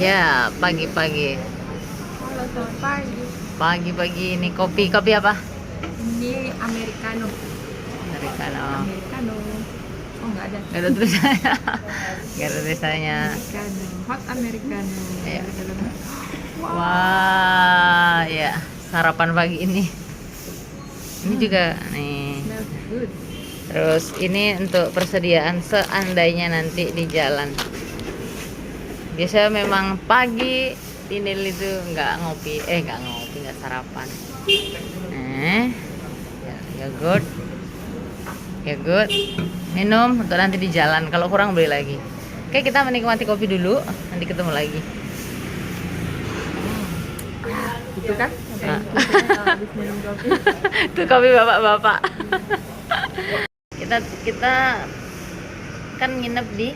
Ya, pagi-pagi. Halo, selamat pagi. Pagi-pagi ini kopi, kopi apa? Ini americano. Americano. Americano. Oh, nggak ada. Gak ada tulisannya. Gak ada tulisannya. Americano. Hot americano. Ada dalamnya. Wow. Wah, ya sarapan pagi ini. Ini juga nih. Terus ini untuk persediaan seandainya nanti di jalan. Biasanya memang pagi Tinil itu nggak ngopi, eh nggak ngopi, nggak sarapan. Eh, ya, yogurt, yogurt, minum untuk nanti di jalan. Kalau kurang beli lagi. Oke, kita menikmati kopi dulu. Nanti ketemu lagi. Gitu kan? Ah. Itu kopi bapak-bapak. kita kita kan nginep di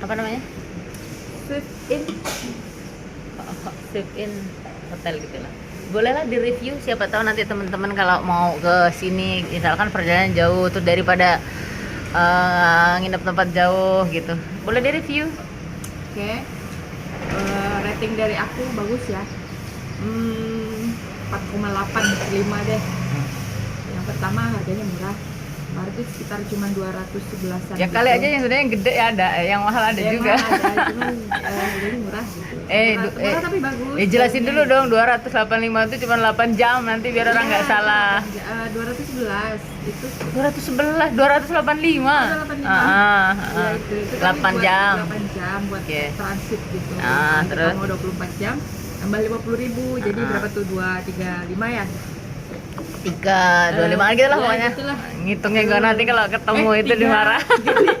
apa namanya? Swift in. Save in hotel gitu lah. Bolehlah di review siapa tahu nanti teman-teman kalau mau ke sini misalkan perjalanan jauh tuh daripada eh, nginep tempat jauh gitu. Boleh di review. Oke. Eh, rating dari aku bagus ya. Hmm, 4,85 deh. Yang pertama harganya murah. Harga sekitar cuma 211-an. Ya kali gitu. aja yang sebenarnya yang gede ya ada, yang mahal ada Ya, juga. emang ada, cuman eh, harganya murah gitu. Eh, murah, du- murah eh, tapi bagus. Eh jelasin dulu dong 285 itu cuma 8 jam nanti biar orang nggak Iya, salah. eh, 211 itu 211, 285. Oh, 285. Ah, ah, ya ah. itu, itu kan 8 buat jam. 8 jam buat Oke. transit gitu. Ah, terus? Mau 24 jam tambah 50 ribu jadi Ah. berapa tuh 235 ya? 3, 25 gitu lah Ya, pokoknya. Ngitungnya gue nanti kalau ketemu Eh, itu tiga, dimarah. tiga, lima.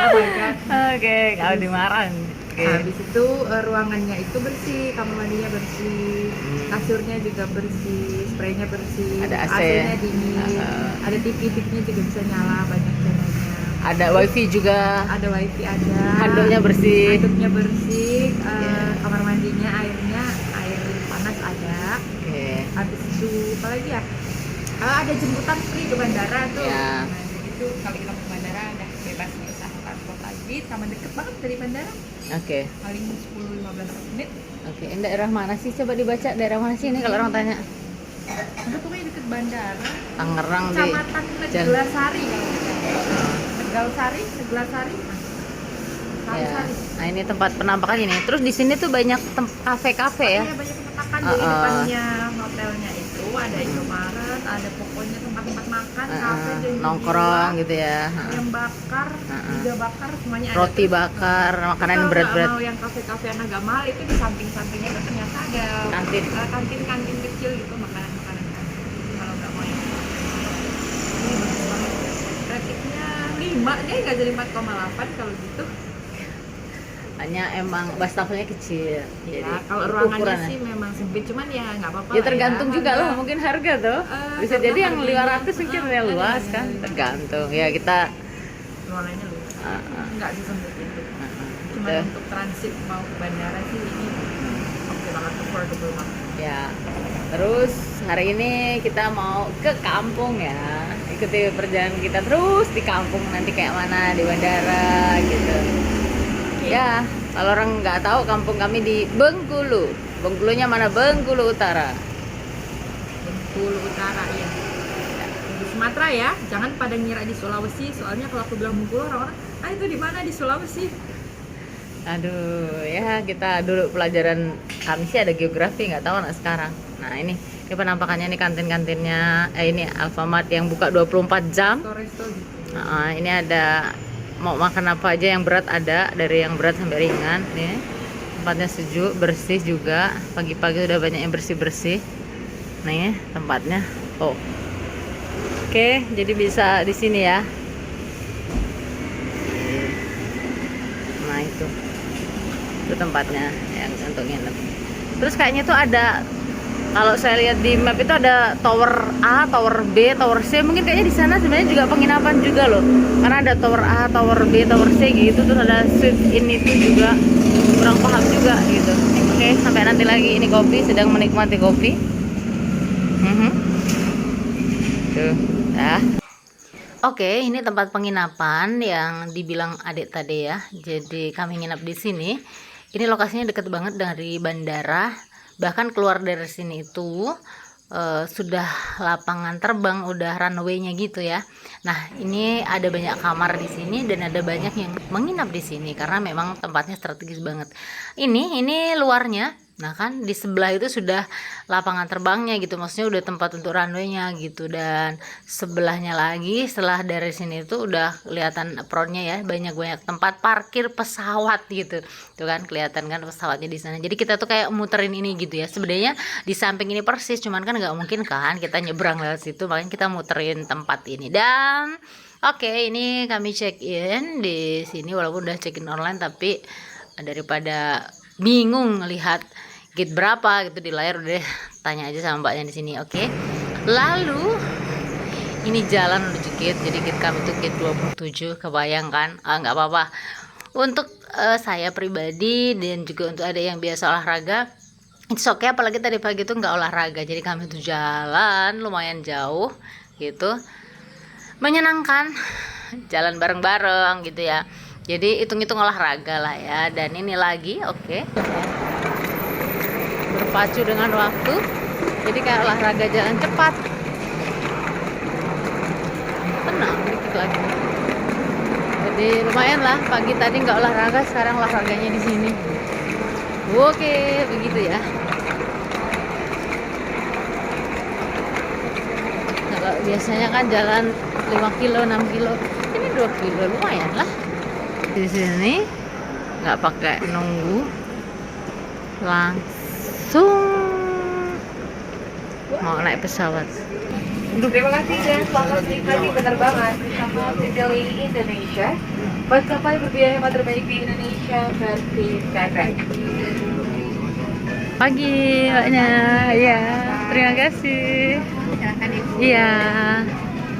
oh. Oke, kalau dimarah. Habis itu eh, ruangannya itu bersih, kamar mandinya bersih, Hmm. kasurnya juga bersih, spraynya bersih, Ada AC. AC-nya dingin, ada TV, TV-nya juga bisa nyala banyak channelnya. Ada wifi juga. Ada wifi ada. Handuknya bersih. Handuknya bersih, eh, Iya. kamar mandinya airnya air panas ada. Habis itu apa lagi ya? Eh, ada jemputan free ke bandara tuh. Iya. Nah, jadi itu kalau kita ke bandara ada bebas nggak usah transportasi, sama deket banget dari bandara, Oke. paling 10-15 menit. Oke, ini daerah mana sih? Coba dibaca daerah mana sih ini kalau orang tanya. Ada pokoknya deket bandara. Tangerang di Kecamatan. Neglasari, Neglasari. Nah, ya. Nah, ini tempat penampakan ini. Terus di sini tuh banyak kafe-kafe ya. Iya, banyak makan Uh, uh. depannya hotelnya itu ada Indomaret, ada pokoknya tempat-tempat makan, Uh, kafe uh, dan nongkrong gitu ya. ayam bakar, Uh, uh. iga bakar semuanya ada. Roti bakar, makanan kalau berat-berat. mau yang kafe-kafe yang agak mahal itu di samping-sampingnya itu ternyata ada Kantin. uh, kantin-kantin kecil gitu makanan-makanan. Kalau nggak mau yang ini bagus banget. Ratingnya 5 deh nggak jadi 4,8 kalau gitu. Hanya emang bastafelnya kecil. Jadi ya, kalau ruangannya sih memang sempit cuman ya nggak apa-apa. Ya lah tergantung juga Harga- loh, mungkin harga tuh. Eh, Bisa jadi yang harganya- 500 mungkin Ah, yang ada, luas kan, ada. tergantung. Ya kita ruangannya luas. Ah, ah. Nggak sesempit itu. uh, uh, Cuma kita- untuk transit mau ke bandara sih ini oke banget affordable banget. ya. Terus hari ini kita mau ke kampung ya. Ikuti perjalanan kita terus di kampung nanti kayak mana di bandara gitu. Ya, kalau orang nggak tahu kampung kami di Bengkulu. Bengkulunya mana? Bengkulu Utara. Bengkulu Utara ya. Di Sumatera ya, jangan pada ngira di Sulawesi. Soalnya kalau aku bilang Bengkulu orang-orang, ah itu di mana di Sulawesi? Aduh, ya kita dulu pelajaran kami sih ada geografi nggak tahu anak sekarang. Nah ini, ini penampakannya nih kantin-kantinnya. Eh ini Alfamart yang buka 24 jam. Resto-resto gitu. Nah, ini ada mau makan apa aja yang berat ada dari yang berat sampai ringan. Nih tempatnya sejuk, bersih juga. Pagi-pagi udah banyak yang bersih-bersih. Nih tempatnya. Oh, oke, jadi bisa di sini ya. Nah itu, itu tempatnya yang untuk nginep. Terus kayaknya tuh ada kalau saya lihat di map itu ada tower A, tower B, tower C. Mungkin kayaknya di sana sebenarnya juga penginapan juga loh. Karena ada tower A, tower B, tower C gitu. Terus ada suite ini tuh juga kurang paham juga gitu. Oke, sampai nanti lagi ini kopi sedang menikmati kopi. Dah. Oke, ini tempat penginapan yang dibilang adik tadi ya. Jadi kami nginap di sini. ini lokasinya deket banget dari bandara bahkan keluar dari sini itu eh, sudah lapangan terbang udah runway-nya gitu ya. Nah ini ada banyak kamar di sini dan ada banyak yang menginap di sini karena memang tempatnya strategis banget. Ini ini luarnya nah kan di sebelah itu sudah lapangan terbangnya gitu maksudnya udah tempat untuk runway-nya gitu. Dan sebelahnya lagi setelah dari sini itu udah kelihatan apronnya ya banyak banyak tempat parkir pesawat gitu. Tuh kan kelihatan kan pesawatnya di sana. Jadi kita tuh kayak muterin ini gitu ya. Sebenarnya di samping ini persis cuman kan nggak mungkin kan kita nyebrang lewat situ makanya kita muterin tempat ini. Dan oke ini kami check in di sini walaupun udah check in online tapi daripada bingung ngelihat gate berapa gitu di layar udah tanya aja sama mbaknya di sini oke? Lalu ini jalan menuju gate jadi gate kami tuh gate 27 kebayangkan ah nggak apa-apa. Untuk eh, saya pribadi dan juga untuk ada yang biasa olahraga it's okay apalagi tadi pagi tuh nggak olahraga jadi kami tuh jalan lumayan jauh gitu. Menyenangkan jalan bareng-bareng gitu ya. Jadi hitung-hitung olahraga lah ya. Dan ini lagi oke berpacu dengan waktu. Jadi kayak olahraga jalan cepat. Tenang dikit lagi. Jadi lumayan lah pagi tadi nggak olahraga sekarang olahraganya di sini. Oke begitu ya. Kalau biasanya kan jalan 5 kilo 6 kilo. Ini 2 kilo lumayan lah. Di sini nggak pakai nunggu. Langsung mau naik pesawat Terima kasih dan selamat menikmati penerbangan bersama Citylink Indonesia. Maskapai berbiaya hemat terbaik di Indonesia versi Skytrack. pagi mbaknya ya terima kasih Silakan Ibu. iya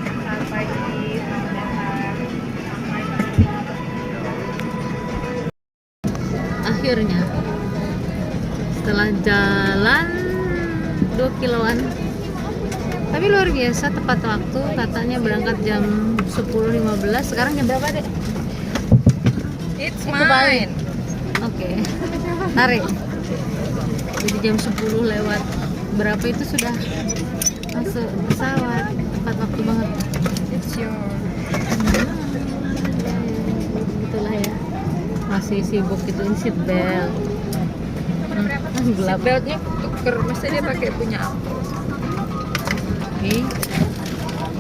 Selamat pagi. Akhirnya setelah jalan 2 kiloan. Tapi luar biasa tepat waktu katanya berangkat jam 10.15 sekarang jam berapa dek? It's Eh, kebalik. oke. Tarik. Jadi jam 10 lewat. Berapa itu sudah masuk pesawat? Tepat waktu banget. It's your. itulah ya. Masih sibuk itu seat belt hmm, gelap Beltnya tuker, masa dia pakai punya aku. oke.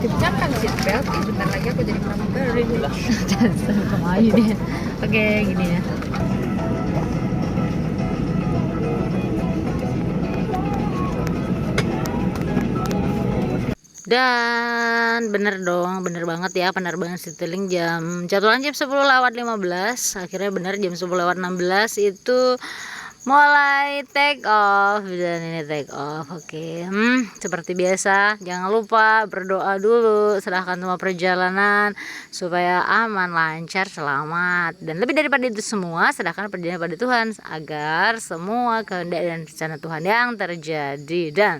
Kencangkan seat belt, eh, bentar lagi aku jadi pramugari dulu. dasar kemayu deh oke gini ya. Dan bener dong bener banget ya penerbangan Citylink jam. Jadwalnya jam 10 lewat 15 akhirnya bener jam 10 lewat 16 itu mulai take off dan ini take off oke. Hmm, seperti biasa jangan lupa berdoa dulu serahkan semua perjalanan supaya aman lancar selamat. Dan lebih daripada itu semua serahkan perjalanan pada Tuhan agar semua kehendak dan rencana Tuhan yang terjadi. Dan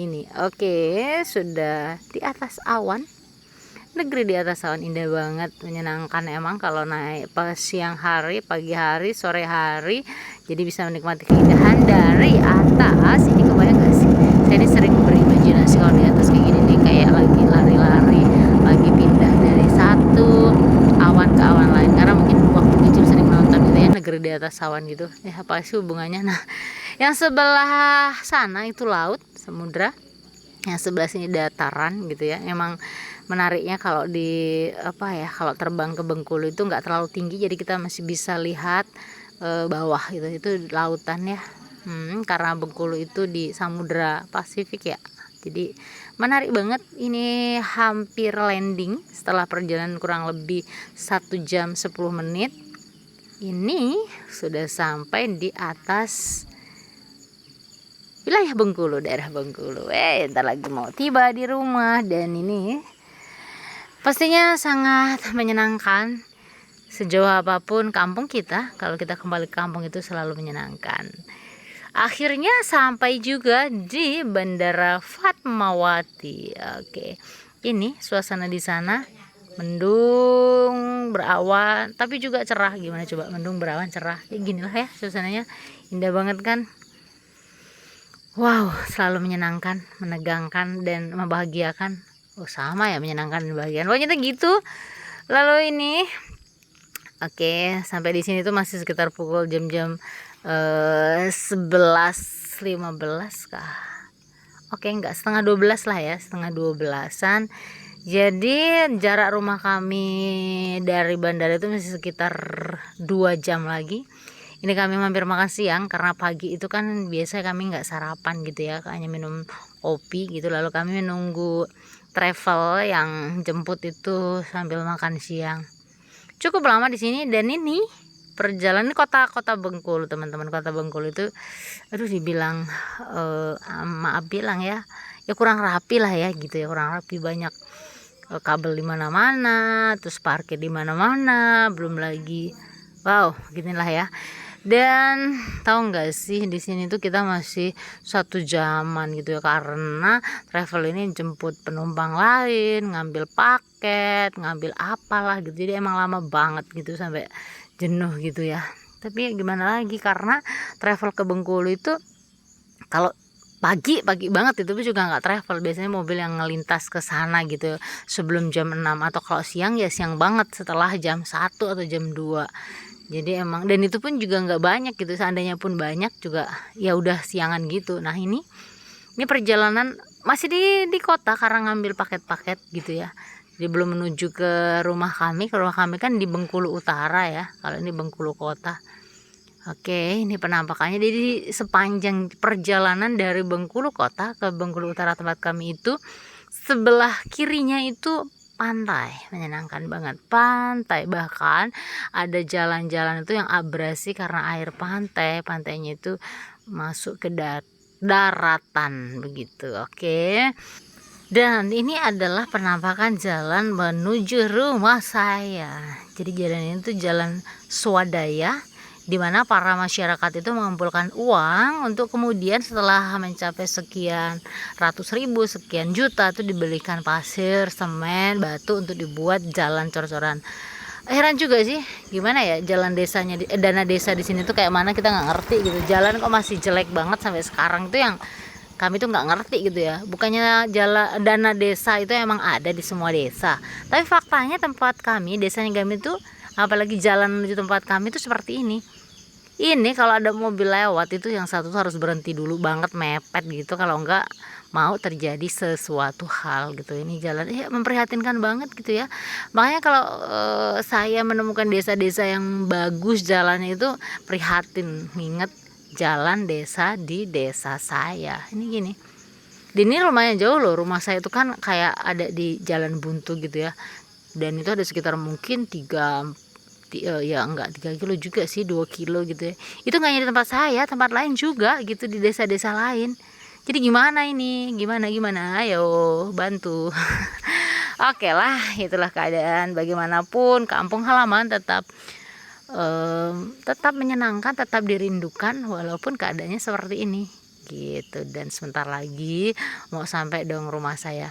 ini oke sudah di atas awan negeri di atas awan indah banget menyenangkan emang kalau naik pas siang hari pagi hari sore hari. Jadi bisa menikmati keindahan dari atas. Ini kebayang gak sih? Saya ini sering berimajinasi kalau di atas kayak gini nih kayak lagi lari-lari lagi pindah dari satu awan ke awan lain. Karena mungkin waktu kecil sering nonton gitu ya negeri di atas awan gitu. Ya apa sih hubungannya? Nah yang sebelah sana itu laut samudra. Yang sebelah sini dataran gitu ya. Emang menariknya kalau di apa ya kalau terbang ke Bengkulu itu nggak terlalu tinggi jadi kita masih bisa lihat e, bawah gitu. Itu lautan ya. Hmm, karena Bengkulu itu di Samudra Pasifik ya. Jadi menarik banget. Ini hampir landing setelah perjalanan kurang lebih satu jam 10 menit. Ini sudah sampai di atas wilayah Bengkulu daerah Bengkulu. Eh ntar lagi mau tiba di rumah. Dan ini pastinya sangat menyenangkan. Sejauh apa pun kampung kita kalau kita kembali ke kampung itu selalu menyenangkan. Akhirnya sampai juga di Bandara Fatmawati. Oke ini suasana di sana mendung berawan tapi juga cerah. Gimana coba mendung berawan cerah? Ya gini lah ya suasananya. Indah banget kan? Wow selalu menyenangkan menegangkan dan membahagiakan oh sama ya menyenangkan membahagiakan pokoknya tuh gitu. Lalu ini oke sampai di sini tuh masih sekitar pukul jam-jam eh, 11.15 kah? Oke enggak setengah 12 lah ya setengah 12an jadi jarak rumah kami dari bandara itu masih sekitar 2 jam lagi. Ini kami mampir makan siang karena pagi itu kan biasa kami nggak sarapan gitu ya hanya minum kopi gitu. Lalu kami menunggu travel yang jemput itu sambil makan siang. Cukup lama di sini dan ini perjalanan ini kota-kota Bengkulu teman-teman. Kota Bengkulu itu aduh dibilang eh, maaf bilang ya ya kurang rapi lah ya gitu ya. Kurang rapi banyak eh, kabel di mana-mana terus parkir di mana-mana belum lagi wow ginilah ya dan tahu nggak sih di sini tuh kita masih satu jaman gitu ya karena travel ini jemput penumpang lain ngambil paket ngambil apalah gitu. Jadi emang lama banget gitu sampai jenuh gitu ya. Tapi ya gimana lagi karena travel ke Bengkulu itu kalau pagi pagi banget itu juga nggak travel. Biasanya mobil yang ngelintas ke sana gitu sebelum jam 6 atau kalau siang ya siang banget setelah jam 1 atau jam 2 jadi emang dan itu pun juga nggak banyak gitu seandainya pun banyak juga ya udah siangan gitu. Nah ini ini perjalanan masih di di kota karena ngambil paket-paket gitu ya. Jadi belum menuju ke rumah kami ke rumah kami kan di Bengkulu Utara ya kalau ini Bengkulu Kota. Oke, ini penampakannya. Jadi sepanjang perjalanan dari Bengkulu Kota ke Bengkulu Utara tempat kami itu sebelah kirinya itu pantai, menyenangkan banget. Pantai bahkan ada jalan-jalan itu yang abrasi karena air pantai. Pantainya itu masuk ke dar- daratan begitu. Oke. Dan ini adalah penampakan jalan menuju rumah saya. Jadi jalan ini tuh jalan swadaya di mana para masyarakat itu mengumpulkan uang untuk kemudian setelah mencapai sekian ratus ribu, sekian juta itu dibelikan pasir, semen, batu untuk dibuat jalan cor-coran. Heran juga sih, gimana ya jalan desanya, eh, dana desa di sini tuh kayak mana kita nggak ngerti gitu. Jalan kok masih jelek banget sampai sekarang itu yang kami tuh nggak ngerti gitu ya bukannya jalan dana desa itu emang ada di semua desa tapi faktanya tempat kami desanya kami tuh apalagi jalan menuju tempat kami itu seperti ini ini kalau ada mobil lewat itu yang satu harus berhenti dulu banget mepet gitu. Kalau enggak mau terjadi sesuatu hal gitu. Ini jalan ya memprihatinkan banget gitu ya. Makanya kalau eh, saya menemukan desa-desa yang bagus jalannya itu prihatin. Nginget jalan desa di desa saya. Ini gini di ini lumayan jauh loh. Rumah saya itu kan kayak ada di jalan buntu gitu ya. Dan itu ada sekitar mungkin tiga ti- eh, ya enggak tiga kilo juga sih dua kilo gitu ya. Itu nggak hanya di tempat saya tempat lain juga gitu di desa-desa lain. Jadi gimana ini? Gimana gimana? Ayo bantu. Oke lah itulah keadaan. Bagaimanapun kampung halaman tetap em, tetap menyenangkan tetap dirindukan walaupun keadaannya seperti ini. Gitu dan sebentar lagi mau sampai dong rumah saya.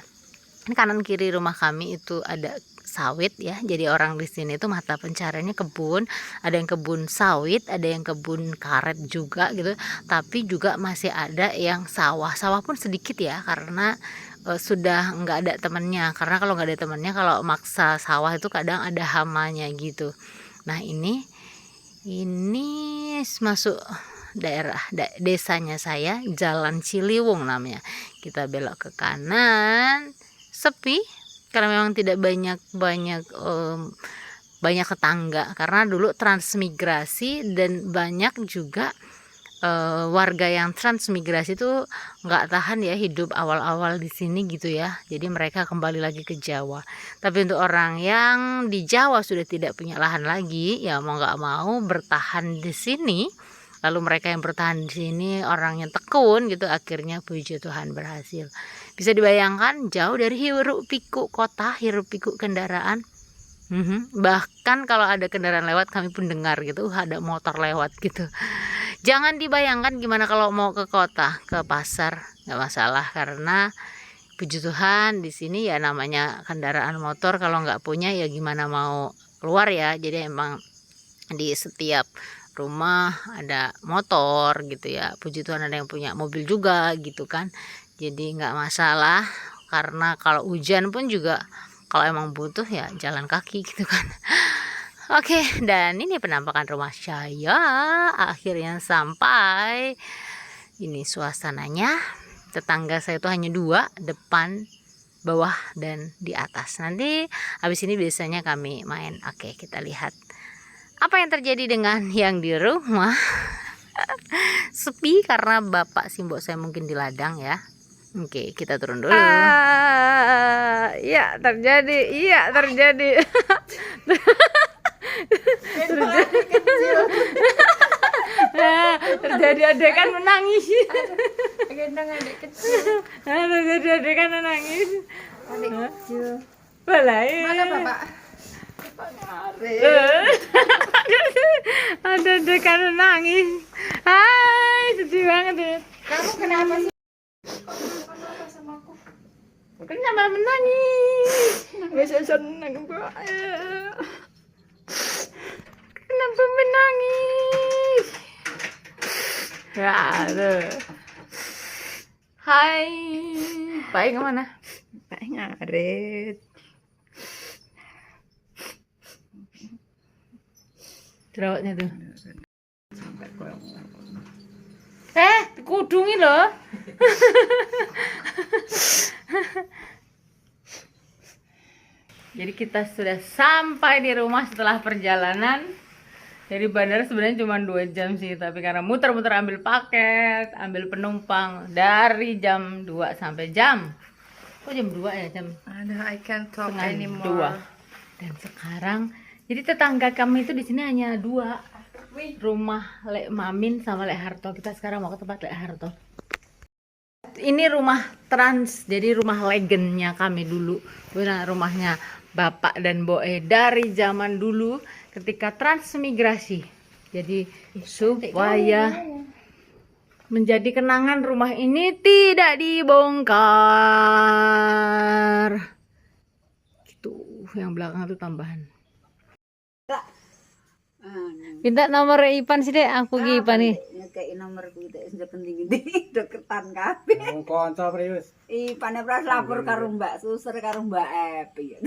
Kanan kiri rumah kami itu ada sawit ya. Jadi orang di sini itu mata pencariannya kebun ada yang kebun sawit ada yang kebun karet juga gitu. Tapi juga masih ada yang sawah. Sawah pun sedikit ya karena eh, sudah nggak ada temennya. Karena kalau nggak ada temennya kalau maksa sawah itu kadang ada hamanya gitu. Nah ini ini masuk daerah da- desanya saya Jalan Ciliwung namanya. Kita belok ke kanan sepi karena memang tidak banyak banyak em, banyak tetangga. Karena dulu transmigrasi dan banyak juga eh, warga yang transmigrasi itu nggak tahan ya hidup awal-awal di sini gitu ya. Jadi mereka kembali lagi ke Jawa. Tapi untuk orang yang di Jawa sudah tidak punya lahan lagi ya mau nggak mau bertahan di sini. Lalu mereka yang bertahan di sini orang yang tekun gitu akhirnya puji Tuhan berhasil bisa dibayangkan jauh dari hiruk pikuk kota hiruk pikuk kendaraan. Mhm. bahkan kalau ada kendaraan lewat kami pun dengar gitu "Uh, ada motor lewat gitu. Jangan dibayangkan gimana kalau mau ke kota ke pasar. Nggak masalah karena puji Tuhan di sini ya namanya kendaraan motor. Kalau nggak punya ya gimana mau keluar ya. Jadi emang di setiap rumah ada motor gitu ya. Puji Tuhan ada yang punya mobil juga gitu kan jadi nggak masalah karena kalau hujan pun juga kalau emang butuh ya jalan kaki gitu kan Oke, dan ini penampakan rumah saya. Akhirnya sampai. Ini suasananya. Tetangga saya itu hanya dua, depan, bawah, dan di atas. Nanti habis ini biasanya kami main. Oke, kita lihat apa yang terjadi dengan yang di rumah. Sepi karena bapak simbok saya mungkin di ladang ya. Oke, kita turun dulu. Ah, iya terjadi, iya terjadi. Ah, terjadi adegan menangis. gendong adik kecil Ah, terjadi adegan menangis. adik kecil Balai. mana bapak Eh, Ada adegan menangis. Hai, sedih banget ya. kamu kenapa sih Kenapa menangis? Biasa seneng mbak Kenapa menangis? Ya, aduh. Hai, baik ke mana? Pak ngarit Jerawatnya tuh. sampai koyong Eh, kudungi loh. Jadi kita sudah sampai di rumah setelah perjalanan. Dari bandara sebenarnya cuma dua jam sih, tapi karena muter-muter ambil paket, ambil penumpang dari jam 2 sampai jam. Kok jam 2 ya jam Aduh, I can't talk setengah anymore. dua. Dan sekarang, jadi tetangga kami itu di sini hanya dua. Rumah Lek Mamin sama Lek Harto. Kita sekarang mau ke tempat Lek Harto. Ini rumah trans, jadi rumah legendnya kami dulu. Benar rumahnya Bapak dan Boe dari zaman dulu ketika transmigrasi. Jadi supaya menjadi kenangan rumah ini tidak dibongkar. Gitu, yang belakang itu tambahan. Minta nomor Ipan sih deh, aku ki Ipan nih. Ngekei nomor ku itu sudah penting ini deketan kabeh Wong kanca Prius. i pane pras lapor karo Mbak Suser karo Mbak Epi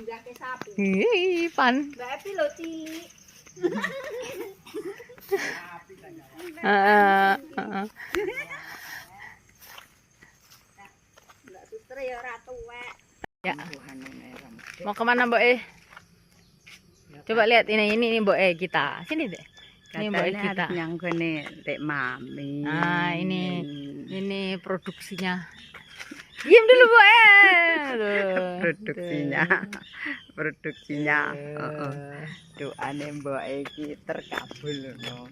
njake sapi Ih, Ipan. Mbak Epi lo cilik Heeh, heeh. Mbak Suser ya ora tuwek Ya. Mau ke mana Mbok E? Coba lihat ini ini ini Mbok E kita. Sini deh. Ini Mbok E kita. yang kene Dek Mami Ah, ini ini produksinya. Diam dulu Mbok E. Aduh, produksinya produksinya heeh doane Mbak iki terkabul no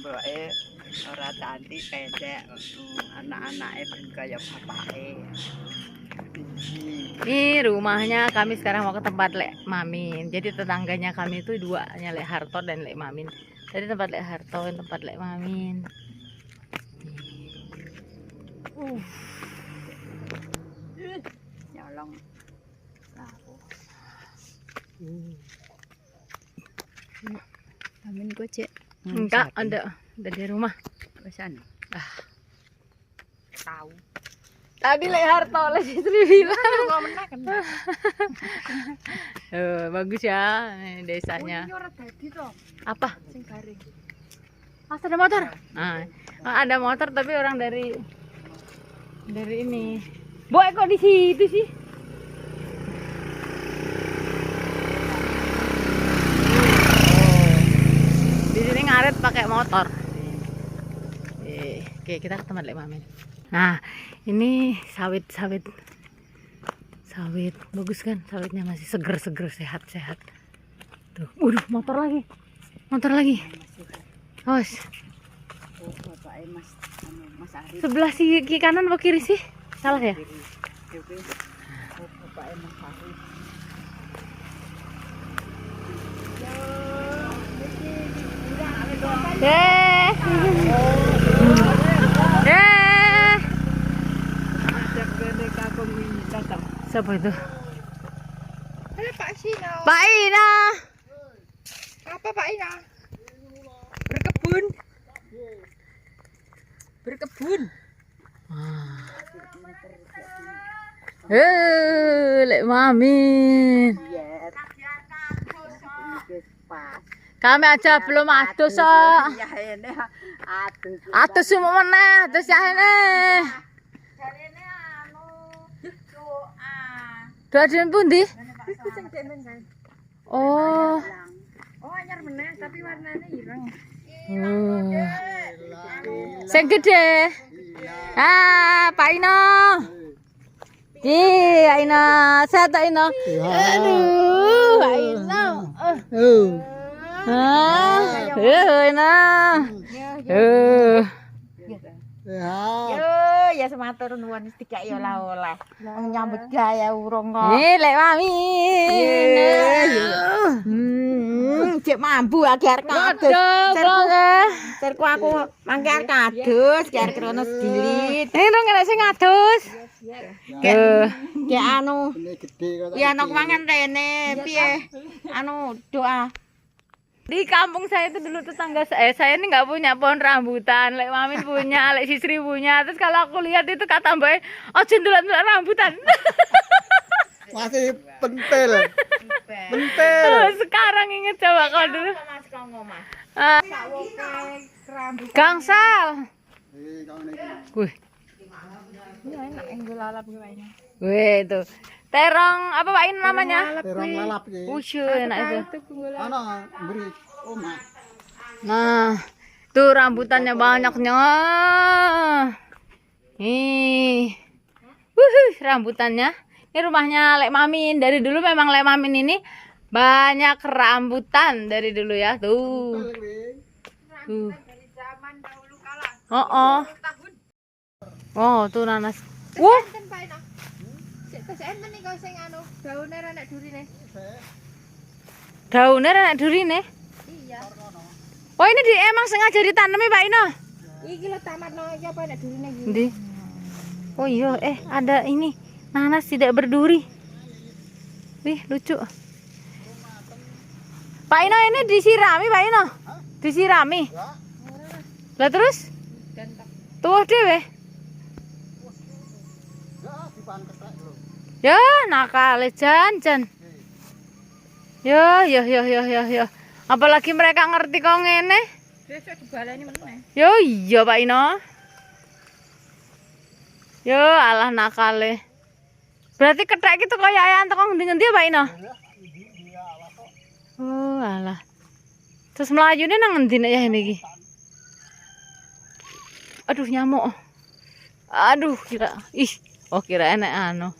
Mbak e ora cantik pendek anak-anake ben kaya bapake Ini rumahnya kami sekarang mau ke tempat Lek Mamin. Jadi tetangganya kami itu dua, hanya Lek Harto dan Lek Mamin. Jadi tempat Lek Harto dan tempat Lek Mamin. Uh, nyolong lapo Amin gue cek enggak ada, ada di rumah. pesan Ah. tahu Tadi Lek Harto oleh istri bilang. Kok menang kan? Eh, bagus ya ini desanya. Toh, Apa? sing garing. Mas ada motor? Ah, ada motor tapi orang dari dari ini. Boy kok di situ sih? Di sini ngaret pakai motor. Eh, Oke, kita ke tempat Lek Mamin. Nah, ini sawit-sawit. Sawit bagus kan? Sawitnya masih seger-seger, sehat-sehat. Tuh, waduh, motor lagi. Motor lagi. Awas. Sebelah si kiri kanan apa kiri sih? Salah ya? Dewi Siapa itu? Ada Pak Sino. Pak Ina. Apa Pak Ina? Berkebun. Berkebun. Eh, lek pas. Kami aja belum adus ini adus. Adus semua mana? Adus ya ini. Jarene anu doa. Doa di pundi? Iku sing cemen kan. Oh. Oh, anyar meneh tapi warnanya ireng. Oh. Sing gede. Ah, Pak Ino. Di, Pak Ino. Sehat Pak Ino. Aduh, Pak Ino. Oh. Ah, eh, Ino. Eh. Ya ya matur nuwun wis dikek ya ora oleh. Wong nyambut gawe urung kok. Nggih lek wami. Hmm, cek mambu agi arek kados. Terku aku mangke arek kados, arek krono sedilit. Eh, rong ngerasa ngados. Ki anu. Ya nok mangan rene, piye? Anu doa. Di kampung saya itu dulu tetangga saya, saya ini nggak punya pohon rambutan, lek mamin punya, lek sisri punya. Terus kalau aku lihat itu kata mbak, oh jendulan rambutan. Masih pentil. Pentil. Terus sekarang inget coba kalau dulu. Mas. Ah, gangsal. Eh, kau ini. Wih, enak lalap wih itu. Terong apa pak ini namanya? Terong lalap iki. Usyu enak itu. Ana beri omah. Nah, tuh rambutannya banyaknya. Ih. Wuh, rambutannya. Ini rumahnya Lek Mamin. Dari dulu memang Lek Mamin ini banyak rambutan dari dulu ya. Tuh. Tuh. Oh, oh. Oh, tuh nanas. Wah, Pak enten iki sing anu, daune ra nek durine. daunnya enak duri nih. Iya. Oh, ini di, emang sengaja ditanami Pak Ino. Iki lho tamatno iki apa nek durine iki. Di. Oh iya, eh ada ini nanas tidak berduri. Wih, lucu. Pak Ino ini disirami, Pak Ino. Disirami. Lah terus? Tuh dewe. Ya, nakal jan jan. Ya, ya, ya, ya, ya, ya. Apalagi mereka ngerti kok ngene. Meneh. Yo iya Pak Ino. Yo alah nakale. Berarti kethek gitu kaya ayam teko ngendi-ngendi ya Pak Ino? Oh alah. Terus melayune nang ngendi nek ya ini iki? Aduh nyamuk. Aduh kira ih oh kira enak anu.